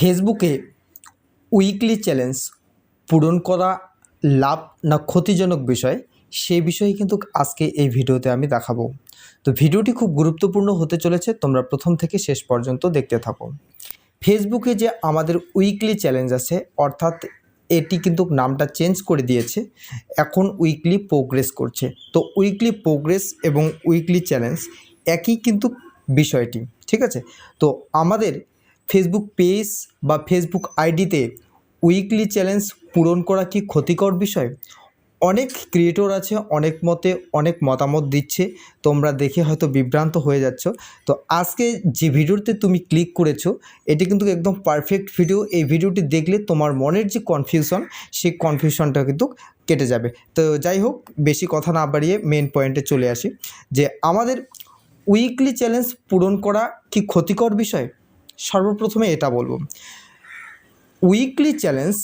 ফেসবুকে weekly challenge পূরণ করা লাভ না ক্ষতিজনক বিষয় সেই বিষয়ে কিন্তু আজকে এই ভিডিওতে আমি দেখাবো। তো ভিডিওটি খুব গুরুত্বপূর্ণ হতে চলেছে, তোমরা প্রথম থেকে শেষ পর্যন্ত দেখতে থাকো। ফেসবুকে যে আমাদের উইকলি চ্যালেঞ্জ আছে, অর্থাৎ এটি কিন্তু নামটা চেঞ্জ করে দিয়েছে, এখন উইকলি প্রোগ্রেস করছে। তো উইকলি প্রোগ্রেস এবং উইকলি চ্যালেঞ্জ একই কিন্তু বিষয়টি, ঠিক আছে? তো আমাদের ফেসবুক পেজ বা ফেসবুক আইডিতে উইকলি চ্যালেঞ্জ পূরণ করা কি ক্ষতিকর বিষয়? অনেক ক্রিয়েটর আছে, অনেক মতে অনেক মতামত দিচ্ছে, তোমরা দেখে হয়তো বিভ্রান্ত হয়ে যাচ্ছ। তো আজকে যে ভিডিওতে তুমি ক্লিক করেছ, এটি কিন্তু একদম পারফেক্ট ভিডিও এই ভিডিওটি দেখলে তোমার মনের যে কনফিউশন সেই কনফিউশনটা কিন্তু কেটে যাবে। তো যাই হোক, বেশি কথা না বাড়িয়ে মেন পয়েন্টে চলে আসি। যে আমাদের উইকলি চ্যালেঞ্জ পূরণ করা কি ক্ষতিকর বিষয়? সর্বপ্রথমে এটা বলব। উইকলি চ্যালেঞ্জ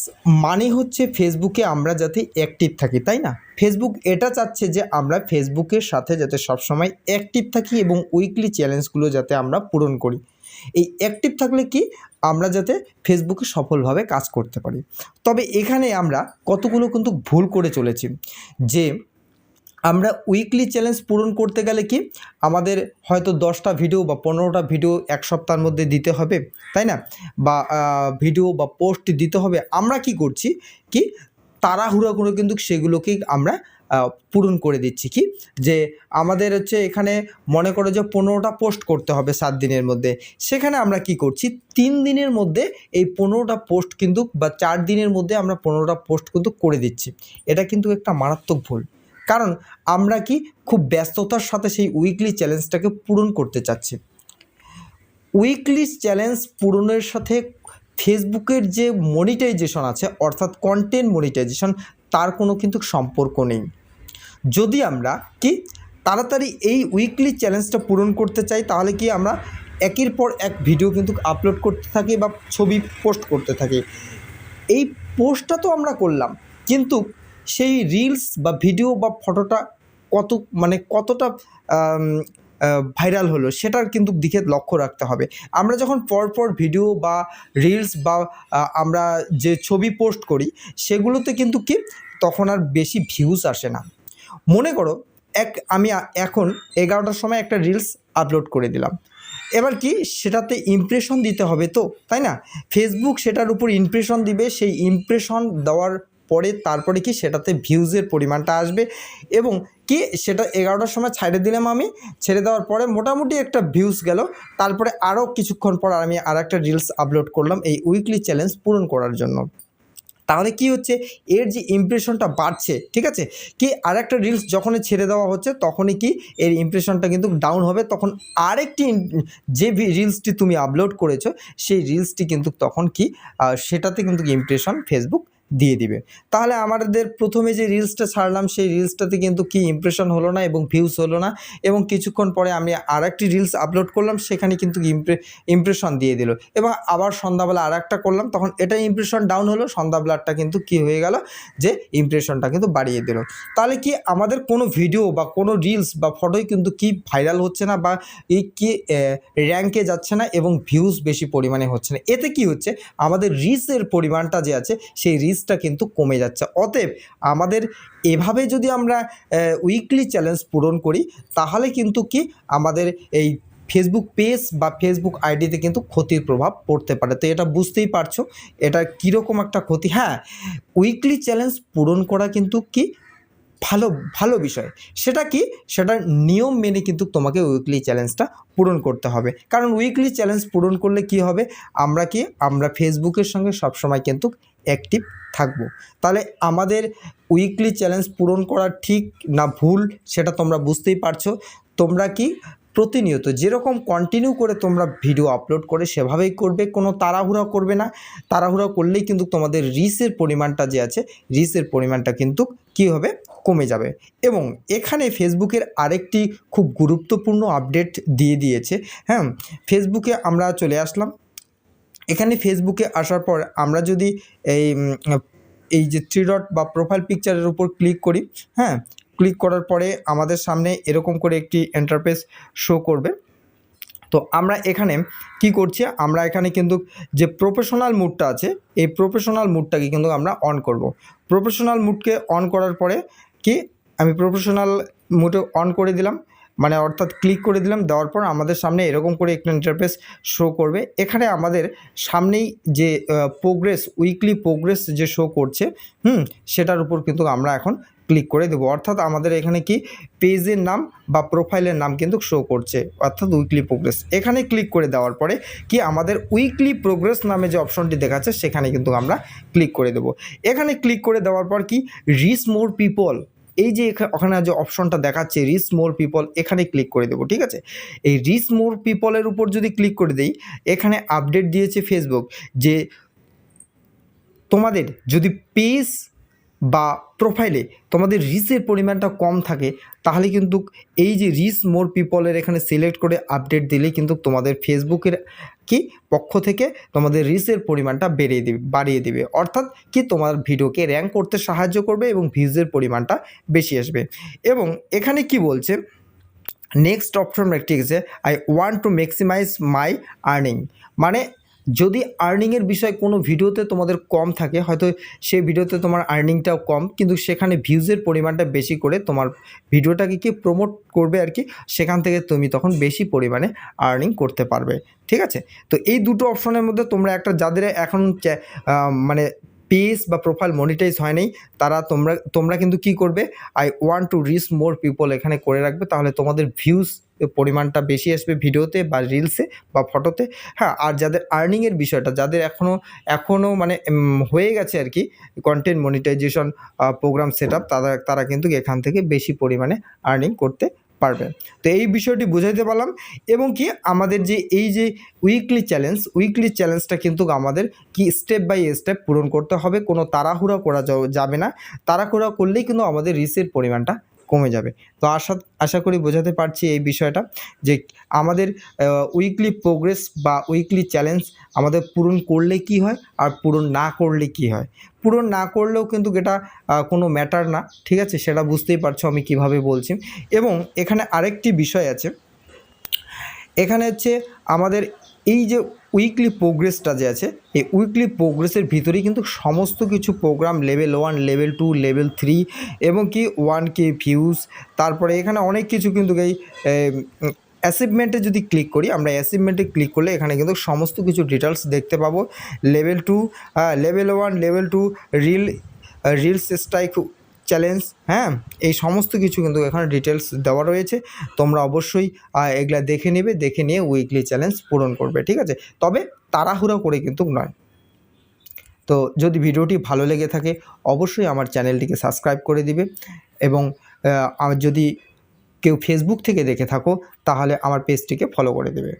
মানে হচ্ছে ফেসবুকে আমরা যাতে অ্যাক্টিভ থাকি, তাই না? ফেসবুক এটা চাচ্ছে যে আমরা ফেসবুকের সাথে যাতে সবসময় অ্যাক্টিভ থাকি এবং উইকলি চ্যালেঞ্জগুলো যাতে আমরা পূরণ করি। এই অ্যাক্টিভ থাকলে কি? আমরা যাতে ফেসবুকে সফলভাবে কাজ করতে পারি। তবে এখানে আমরা কতগুলো কিন্তু ভুল করে চলেছি। যে আমরা উইকলি চ্যালেঞ্জ পূরণ করতে গেলে কি আমাদের হয়তো দশটা ভিডিও বা পনেরোটা ভিডিও এক সপ্তাহের মধ্যে দিতে হবে, তাই না? বা ভিডিও বা পোস্ট দিতে হবে। আমরা কি করছি কি তাড়াহুড়ো করে কিন্তু সেগুলোকেই আমরা পূরণ করে দিচ্ছি কি? যে আমাদের হচ্ছে এখানে মনে করো যে পনেরোটা পোস্ট করতে হবে সাত দিনের মধ্যে। সেখানে আমরা কি করছি? তিন দিনের মধ্যে এই পনেরোটা পোস্ট কিন্তু বা চার দিনের মধ্যে আমরা পনেরোটা পোস্ট কিন্তু করে দিচ্ছি। এটা কিন্তু একটা মারাত্মক ভুল। কারণ আমরা কি খুব ব্যস্ততার সাথে সেই উইকলি চ্যালেঞ্জটাকে পূরণ করতে চাচ্ছি। উইকলি চ্যালেঞ্জ পূরণের সাথে ফেসবুকের যে মনিটাইজেশন আছে, অর্থাৎ কন্টেন্ট মনিটাইজেশন তার কোনো কিন্তু সম্পর্ক নেই। যদি আমরা কি তাড়াতাড়ি এই উইকলি চ্যালেঞ্জটা পূরণ করতে চাই, তাহলে কি আমরা একের পর এক ভিডিও কিন্তু আপলোড করতে থাকি বা ছবি পোস্ট করতে থাকি। এই পোস্টটা তো আমরা করলাম, কিন্তু সেই রিলস বা ভিডিও বা ফটোটা কত মানে কতটা ভাইরাল হলো সেটার কিন্তু দিকে লক্ষ্য রাখতে হবে। আমরা যখন পরপর ভিডিও বা রিলস বা আমরা যে ছবি পোস্ট করি, সেগুলোতে কিন্তু কি তখন আর বেশি ভিউজ আসে না। মনে করো, এক, আমি এখন এগারোটার সময় একটা রিলস আপলোড করে দিলাম। এবার কি সেটাতে ইমপ্রেশন দিতে হবে তো, তাই না? ফেসবুক সেটার উপর ইমপ্রেশন দিবে, সেই ইমপ্রেশন দেওয়ার পরে তারপরে কি সেটাতে ভিউজের পরিমাণটা আসবে এবং কি সেটা এগারোটার সময় ছেড়ে দিলাম আমি, ছেড়ে দেওয়ার পরে মোটামুটি একটা ভিউজ গেল। তারপরে আরও কিছুক্ষণ পর আমি আর একটা রিলস আপলোড করলাম এই উইকলি চ্যালেঞ্জ পূরণ করার জন্য। তাহলে কি হচ্ছে? এর যে ইমপ্রেশনটা বাড়ছে, ঠিক আছে? কি আরেকটা রিলস যখনই ছেড়ে দেওয়া হচ্ছে তখনই কি এর ইমপ্রেশনটা কিন্তু ডাউন হবে। তখন আরেকটি যে রিলসটি তুমি আপলোড করেছ সেই রিলসটি কিন্তু তখন কি সেটাতে কিন্তু ইমপ্রেশন ফেসবুক দিয়ে দিবে। তাহলে আমাদের প্রথমে যে রিলসটা ছাড়লাম, সেই রিলসটাতে কিন্তু কি ইমপ্রেশন হলো না এবং ভিউজ হলো না এবং কিছুক্ষণ পরে আমি আর একটি রিলস আপলোড করলাম, সেখানে কিন্তু ইমপ্রে ইমপ্রেশন দিয়ে দিল। এবং আবার সন্ধ্যাবেলা আর একটা করলাম, তখন এটা ইমপ্রেশন ডাউন হলো সন্ধ্যাবেলাটা কিন্তু কি হয়ে গেল যে ইমপ্রেশনটা কিন্তু বাড়িয়ে দিল। তাহলে কি আমাদের কোনো ভিডিও বা কোনো রিলস বা ফটোই কিন্তু কি ভাইরাল হচ্ছে না বা এই কি র্যাঙ্কে যাচ্ছে না এবং ভিউজ বেশি পরিমাণে হচ্ছে না? এতে কি হচ্ছে? আমাদের রিচের পরিমাণটা যে আছে, সেই রিচটা কিন্তু কমে যাচ্ছে। অতএব আমাদের এভাবে যদি আমরা উইকলি চ্যালেঞ্জ পূরণ করি, তাহলে কিন্তু কি আমাদের এই ফেসবুক পেজ বা ফেসবুক আইডিতে কিন্তু ক্ষতির প্রভাব পড়তে পারে। তো এটা বুঝতেই পারছ, এটা কীরকম একটা ক্ষতি? হ্যাঁ উইকলি চ্যালেঞ্জ পূরণ করা কিন্তু কি ভালো ভালো বিষয়। সেটা কি? সেটা নিয়ম মেনে কিন্তু তোমাকে উইকলি চ্যালেঞ্জটা পূরণ করতে হবে। কারণ উইকলি চ্যালেঞ্জ পূরণ করলে কি হবে? আমরা কি? আমরা ফেসবুকের সঙ্গে সবসময় কিন্তু অ্যাক্টিভ থাকব। তাহলে আমাদের উইকলি চ্যালেঞ্জ পূরণ করা ঠিক না ভুল সেটা তোমরা বুঝতেই পারছ। তোমরা কি প্রতিনিয়ত যেরকম কন্টিনিউ করে তোমরা ভিডিও আপলোড করে সেভাবেই করবে, কোনো তাড়াহুড়া করবে না। তাড়াহুড়া করলেই কিন্তু তোমাদের রিসের পরিমাণটা যে আছে রিসের পরিমাণটা কিন্তু কী হবে? কমে যাবে। এবং এখানে ফেসবুকের আরেকটি খুব গুরুত্বপূর্ণ আপডেট দিয়ে দিয়েছে। হ্যাঁ ফেসবুকে আমরা চলে আসলাম। এখানে ফেসবুকে আসার পর আমরা যদি এই এই যে থ্রি ডট বা প্রোফাইল পিকচারের উপর ক্লিক করি হ্যাঁ ক্লিক করার পরে আমাদের সামনে এরকম করে একটি এন্টারপ্রেস শো করবে। তো আমরা এখানে কি করছি? আমরা এখানে কিন্তু যে প্রফেশনাল মুডটা আছে, এই প্রফেশনাল মুডটাকে কিন্তু আমরা অন করব। প্রফেশনাল মুডকে অন করার পরে কি? আমি প্রফেশনাল মুডে অন করে দিলাম। মানে অর্থাৎ ক্লিক করে দিলাম, দেওয়ার পর আমাদের সামনে এরকম করে একটা ইন্টারফেস শো করবে। এখানে আমাদের সামনেই যে প্রোগ্রেস উইকলি প্রোগ্রেস যে শো করছে, হুম, সেটার উপর কিন্তু আমরা এখন ক্লিক করে দেবো। অর্থাৎ আমাদের এখানে কি পেজের নাম বা প্রোফাইলের নাম কিন্তু শো করছে, অর্থাৎ উইকলি প্রোগ্রেস এখানে ক্লিক করে দেওয়ার পরে কি আমাদের উইকলি প্রোগ্রেস নামে যে অপশনটি দেখাচ্ছে, সেখানে কিন্তু আমরা ক্লিক করে দেবো। এখানে ক্লিক করে দেওয়ার পর কি রিচ মোর পিপল এই যে ওখানে যে অপশনটা দেখাচ্ছে রিচ মোর পিপল এখানে ক্লিক করে দেবো, ঠিক আছে? এই রিচ মোর পিপলের উপর যদি ক্লিক করে দিই, এখানে আপডেট দিয়েছে ফেসবুক যে তোমাদের যদি পেজ বা প্রোফাইলে তোমাদের রিচের পরিমাণটা কম থাকে, তাহলে কিন্তু এই যে রিচ মোর পিপলের এখানে সিলেক্ট করে আপডেট দিলে কিন্তু তোমাদের ফেসবুকের কি পক্ষ থেকে তোমাদের রিচের পরিমাণটা বেড়িয়ে দেবে, বাড়িয়ে দিবে। অর্থাৎ কি তোমার ভিডিওকে র্যাঙ্ক করতে সাহায্য করবে এবং ভিউজের পরিমাণটা বেশি আসবে। এবং এখানে কি বলছে? নেক্সট অপশন একটি আছে I want to maximise my earning মানে যদি আর্নিংয়ের বিষয়ে কোনো ভিডিওতে তোমাদের কম থাকে, হয়তো সেই ভিডিওতে তোমার আর্নিংটাও কম, কিন্তু সেখানে ভিউজের পরিমাণটা বেশি করে তোমার ভিডিওটাকে কি প্রমোট করবে আর কি, সেখান থেকে তুমি তখন বেশি পরিমাণে আর্নিং করতে পারবে। ঠিক আছে? তো এই দুটো অপশনের মধ্যে তোমরা একটা, যাদের এখন মানে পেজ বা প্রোফাইল মনিটাইজ হয় নাই, তারা তোমরা তোমরা কিন্তু কি করবে? I want to reach more people এখানে করে রাখবে, তাহলে তোমাদের ভিউজ পরিমাণটা বেশি আসবে ভিডিওতে বা রিলসে বা ফটোতে হ্যাঁ আর যাদের আর্নিংয়ের বিষয়টা, যাদের এখনও এখনও মানে হয়ে গেছে আর কি content monetisation programme set up তারা তারা কিন্তু এখান থেকে বেশি পরিমাণে আর্নিং করতে পারবে। তো এই বিষয়টি বুঝাইতে পারলাম এবং কি আমাদের যে এই যে উইকলি চ্যালেঞ্জ উইকলি চ্যালেঞ্জটা কিন্তু আমাদের কি স্টেপ বাই স্টেপ পূরণ করতে হবে, কোনো তাড়াহুড়া করা যাবে না। তাড়াহুড়া করলেই কিন্তু আমাদের রিসের পরিমাণটা কমে যাবে। তো আশা আশা করি বোঝাতে পারছি এই বিষয়টা যে আমাদের উইকলি প্রোগ্রেস বা উইকলি চ্যালেঞ্জ আমাদের পূরণ করলে কি হয় আর পূরণ না করলে কি হয়। পূরণ না করলেও কিন্তু এটা কোনো ম্যাটার না, ঠিক আছে? সেটা বুঝতেই পারছ আমি কীভাবে বলছি। এবং এখানে আরেকটি বিষয় আছে। এখানে হচ্ছে আমাদের এই যে উইকলি প্রোগ্রেসটা যে আছে, এই উইকলি প্রোগ্রেসের ভিতরেই কিন্তু সমস্ত কিছু programme level one level two level three এবং কি ওয়ান কে ভিউজ তারপরে এখানে অনেক কিছু কিন্তু এই অ্যাচিভমেন্টে যদি ক্লিক করি, আমরা অ্যাচিভমেন্টে ক্লিক করলে এখানে কিন্তু সমস্ত কিছু ডিটেলস দেখতে পাবো। Level two level one level two reel reels strike challenge হ্যাঁ? এই সমস্ত কিছু কিন্তু এখানে ডিটেলস দেওয়া রয়েছে। তোমরা অবশ্যই এগুলা দেখে নেবে, দেখে নিয়ে উইকলি চ্যালেঞ্জ পূরণ করবে, ঠিক আছে? তবে তাড়াহুড়া করে কিন্তু নয়। তো যদি ভিডিওটি ভালো লেগে থাকে, অবশ্যই আমার চ্যানেলটিকে সাবস্ক্রাইব করে দিবে এবং যদি কেউ ফেসবুক থেকে দেখে থাকো, তাহলে আমার পেজটিকে ফলো করে দেবে।